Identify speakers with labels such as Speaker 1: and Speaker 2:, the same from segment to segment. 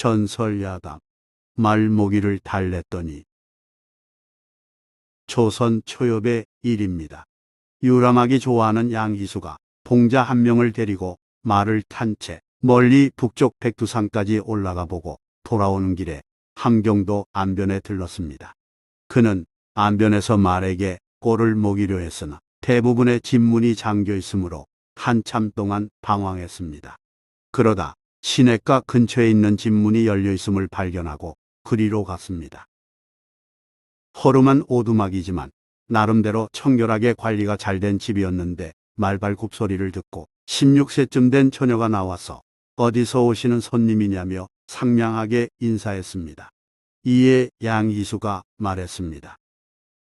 Speaker 1: 전설야담 말모기를 달랬더니 조선 초엽의 일입니다. 유람하기 좋아하는 양희수가 봉자 한 명을 데리고 말을 탄 채 멀리 북쪽 백두산까지 올라가 보고 돌아오는 길에 함경도 안변에 들렀습니다. 그는 안변에서 말에게 꼴을 먹이려 했으나 대부분의 집문이 잠겨 있으므로 한참 동안 방황했습니다. 그러다 시냇가 근처에 있는 집 문이 열려 있음을 발견하고 그리로 갔습니다. 허름한 오두막이지만 나름대로 청결하게 관리가 잘 된 집이었는데 말발굽 소리를 듣고 16세쯤 된 처녀가 나와서 어디서 오시는 손님이냐며 상냥하게 인사했습니다. 이에 양이수가 말했습니다.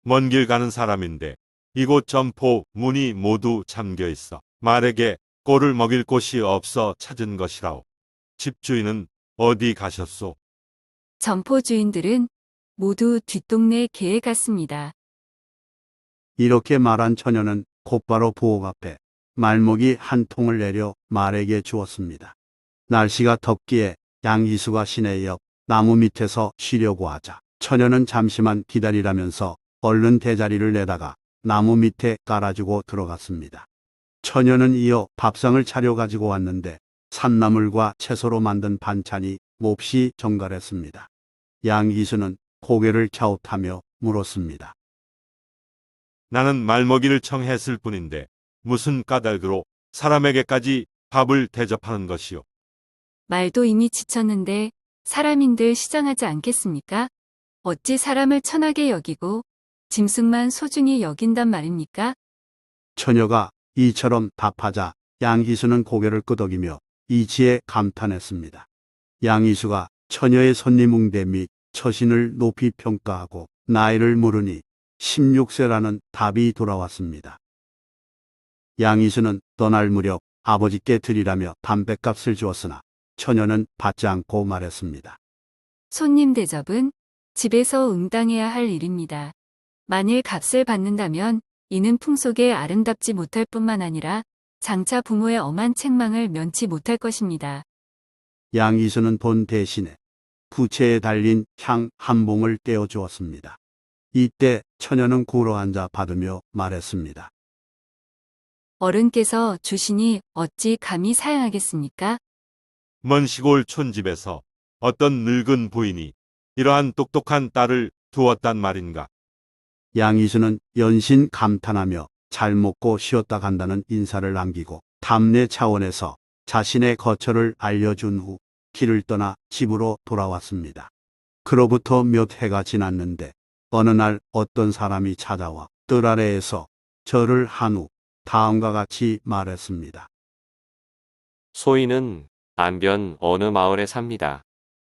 Speaker 2: 먼 길 가는 사람인데 이곳 점포 문이 모두 잠겨 있어 말에게 꼴을 먹일 곳이 없어 찾은 것이라오. 집주인은 어디 가셨소?
Speaker 3: 점포 주인들은 모두 뒷동네 개에 갔습니다.
Speaker 1: 이렇게 말한 처녀는 곧바로 부엌 앞에 말목이 한 통을 내려 말에게 주었습니다. 날씨가 덥기에 양이수가 시내 옆 나무 밑에서 쉬려고 하자 처녀는 잠시만 기다리라면서 얼른 대자리를 내다가 나무 밑에 깔아주고 들어갔습니다. 처녀는 이어 밥상을 차려 가지고 왔는데 산나물과 채소로 만든 반찬이 몹시 정갈했습니다. 양이수는 고개를 갸웃하며 물었습니다.
Speaker 2: 나는 말먹이를 청했을 뿐인데 무슨 까닭으로 사람에게까지 밥을 대접하는 것이오.
Speaker 3: 말도 이미 지쳤는데 사람인들 시장하지 않겠습니까? 어찌 사람을 천하게 여기고 짐승만 소중히 여긴단 말입니까?
Speaker 1: 처녀가 이처럼 답하자 양희수는 고개를 끄덕이며 이치에 감탄했습니다. 양희수가 처녀의 손님응대 및 처신을 높이 평가하고 나이를 물으니 16세라는 답이 돌아왔습니다. 양희수는 떠날 무렵 아버지께 드리라며 담뱃값을 주었으나 처녀는 받지 않고 말했습니다.
Speaker 3: 손님 대접은 집에서 응당해야 할 일입니다. 만일 값을 받는다면 이는 풍속에 아름답지 못할 뿐만 아니라 장차 부모의 엄한 책망을 면치 못할 것입니다.
Speaker 1: 양희수는 본 대신에 부채에 달린 향 한 봉을 떼어 주었습니다. 이때 처녀는 굴어 앉아 받으며 말했습니다.
Speaker 3: 어른께서 주시니 어찌 감히 사양하겠습니까?
Speaker 2: 먼 시골 촌집에서 어떤 늙은 부인이 이러한 똑똑한 딸을 두었단 말인가.
Speaker 1: 양희수는 연신 감탄하며 잘 먹고 쉬었다 간다는 인사를 남기고 답례 차원에서 자신의 거처를 알려준 후 길을 떠나 집으로 돌아왔습니다. 그로부터 몇 해가 지났는데 어느 날 어떤 사람이 찾아와 뜰 아래에서 절을 한 후 다음과 같이 말했습니다.
Speaker 4: 소인은 안변 어느 마을에 삽니다.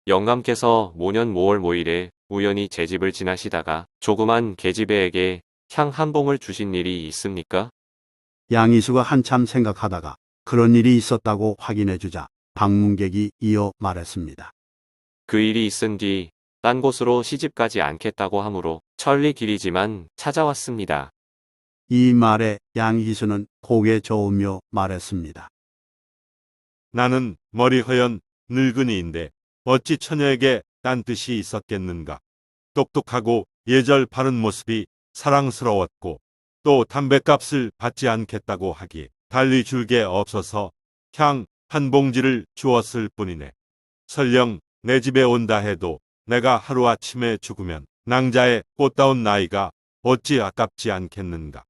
Speaker 4: 영감께서 모년 5월 5일에 우연히 제 집을 지나시다가 조그만 계집애에게 향 한 봉을 주신 일이 있습니까?
Speaker 1: 양희수가 한참 생각하다가 그런 일이 있었다고 확인해 주자 방문객이 이어 말했습니다.
Speaker 4: 그 일이 있은 뒤 딴 곳으로 시집 가지 않겠다고 하므로 천리 길이지만 찾아왔습니다.
Speaker 1: 이 말에 양희수는 고개 저으며 말했습니다.
Speaker 2: 나는 머리 허연 늙은이인데 어찌 처녀에게 딴 뜻이 있었겠는가. 똑똑하고 예절 바른 모습이 사랑스러웠고 또 담뱃값을 받지 않겠다고 하기에 달리 줄게 없어서 향 한 봉지를 주었을 뿐이네. 설령 내 집에 온다 해도 내가 하루아침에 죽으면 낭자의 꽃다운 나이가 어찌 아깝지 않겠는가.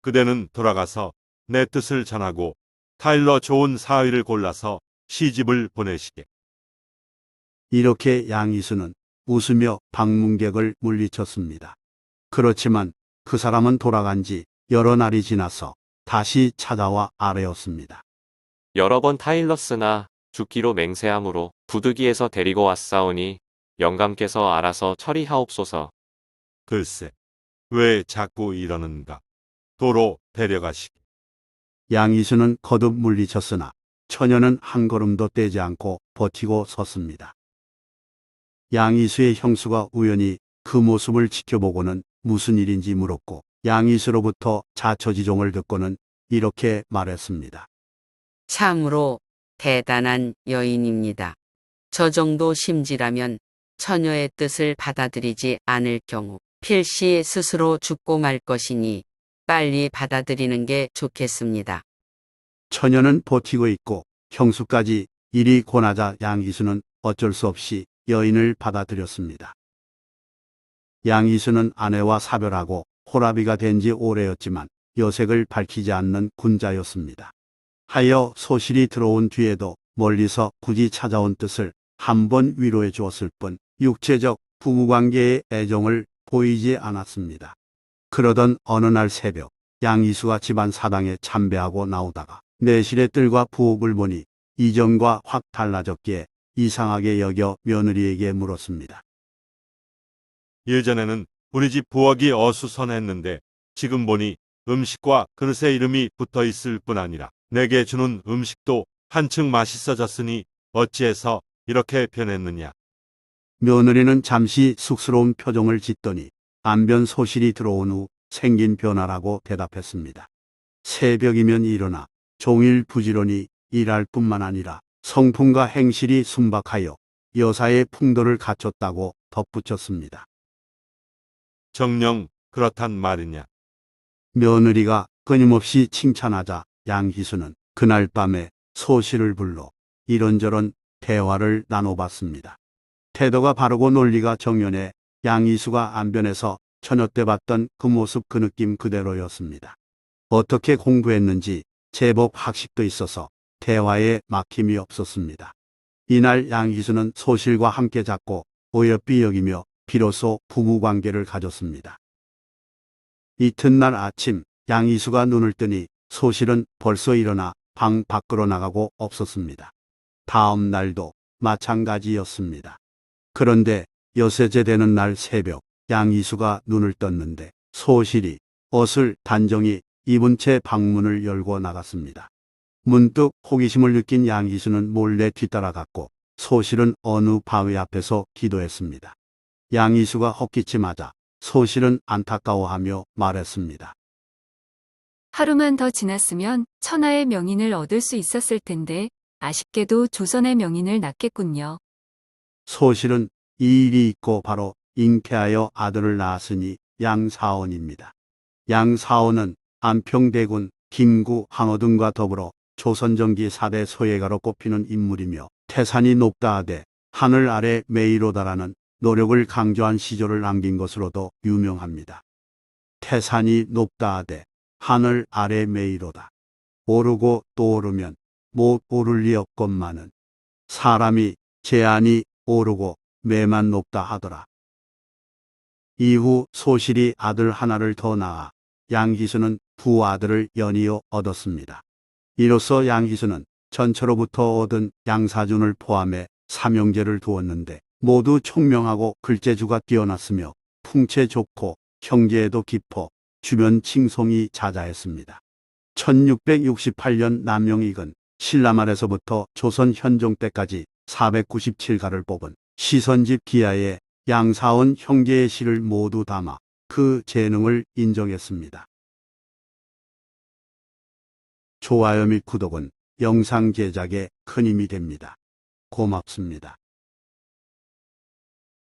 Speaker 2: 그대는 돌아가서 내 뜻을 전하고 타일러 좋은 사위를 골라서 시집을 보내시게.
Speaker 1: 이렇게 양희수는 웃으며 방문객을 물리쳤습니다. 그렇지만 그 사람은 돌아간 지 여러 날이 지나서 다시 찾아와 아뢰었습니다.
Speaker 4: 여러 번 타일러스나 죽기로 맹세함으로 부득이해서 데리고 왔사오니 영감께서 알아서 처리하옵소서.
Speaker 2: 글쎄, 왜 자꾸 이러는가. 도로 데려가시게.
Speaker 1: 양희수는 거듭 물리쳤으나 처녀는 한 걸음도 떼지 않고 버티고 섰습니다. 양희수의 형수가 우연히 그 모습을 지켜보고는 무슨 일인지 물었고 양희수로부터 자처지종을 듣고는 이렇게 말했습니다.
Speaker 5: 참으로 대단한 여인입니다. 저 정도 심지라면 처녀의 뜻을 받아들이지 않을 경우 필시 스스로 죽고 말 것이니 빨리 받아들이는 게 좋겠습니다.
Speaker 1: 처녀는 버티고 있고 형수까지 일이 고나자 양희수는 어쩔 수 없이 여인을 받아들였습니다. 양희수는 아내와 사별하고 호라비가 된 지 오래였지만 여색을 밝히지 않는 군자였습니다. 하여 소실이 들어온 뒤에도 멀리서 굳이 찾아온 뜻을 한 번 위로해 주었을 뿐 육체적 부부관계의 애정을 보이지 않았습니다. 그러던 어느 날 새벽 양이수가 집안 사당에 참배하고 나오다가 내실의 뜰과 부엌을 보니 이전과 확 달라졌기에 이상하게 여겨 며느리에게 물었습니다.
Speaker 2: 예전에는 우리 집 부엌이 어수선했는데 지금 보니 음식과 그릇에 이름이 붙어 있을 뿐 아니라 내게 주는 음식도 한층 맛있어졌으니 어찌해서 이렇게 변했느냐.
Speaker 1: 며느리는 잠시 쑥스러운 표정을 짓더니 안변 소실이 들어온 후 생긴 변화라고 대답했습니다. 새벽이면 일어나 종일 부지런히 일할 뿐만 아니라 성품과 행실이 순박하여 여사의 풍도를 갖췄다고 덧붙였습니다.
Speaker 2: 정녕 그렇단 말이냐.
Speaker 1: 며느리가 끊임없이 칭찬하자 양희수는 그날 밤에 소실을 불러 이런저런 대화를 나눠봤습니다. 태도가 바르고 논리가 정연해 양희수가 안변에서 처녀 때 봤던 그 모습 그 느낌 그대로였습니다. 어떻게 공부했는지 제법 학식도 있어서 대화에 막힘이 없었습니다. 이날 양희수는 소실과 함께 잡고 어여삐 여기며 비로소 부부 관계를 가졌습니다. 이튿날 아침 양희수가 눈을 뜨니 소실은 벌써 일어나 방 밖으로 나가고 없었습니다. 다음 날도 마찬가지였습니다. 그런데 여세제 되는 날 새벽 양희수가 눈을 떴는데 소실이 옷을 단정히 입은 채 방문을 열고 나갔습니다. 문득 호기심을 느낀 양희수는 몰래 뒤따라갔고 소실은 어느 바위 앞에서 기도했습니다. 양희수가 헛기침하자 소실은 안타까워하며 말했습니다.
Speaker 3: 하루만 더 지났으면 천하의 명인을 얻을 수 있었을 텐데 아쉽게도 조선의 명인을 낳겠군요.
Speaker 1: 소실은 이 일이 있고 바로 잉태하여 아들을 낳았으니 양사원입니다. 양사원은 안평대군 김구 항어 등과 더불어 조선정기 4대 소예가로 꼽히는 인물이며 태산이 높다 하되 하늘 아래 메이로다라는 노력을 강조한 시조를 남긴 것으로도 유명합니다. 태산이 높다 하되 하늘 아래 메이로다. 오르고 또 오르면 못 오를 리 없건만은 사람이 제안이 오르고 매만 높다 하더라. 이후 소실이 아들 하나를 더 낳아 양기수는 두 아들을 연이어 얻었습니다. 이로써 양기수는 전처로부터 얻은 양사준을 포함해 삼형제를 두었는데 모두 총명하고 글재주가 뛰어났으며 풍채 좋고 형제에도 깊어 주변 칭송이 자자했습니다. 1668년 남영익은 신라말에서부터 조선 현종 때까지 497가를 뽑은 시선집 기하에 양사원 형제의 시를 모두 담아 그 재능을 인정했습니다. 좋아요 및 구독은 영상 제작에 큰 힘이 됩니다. 고맙습니다.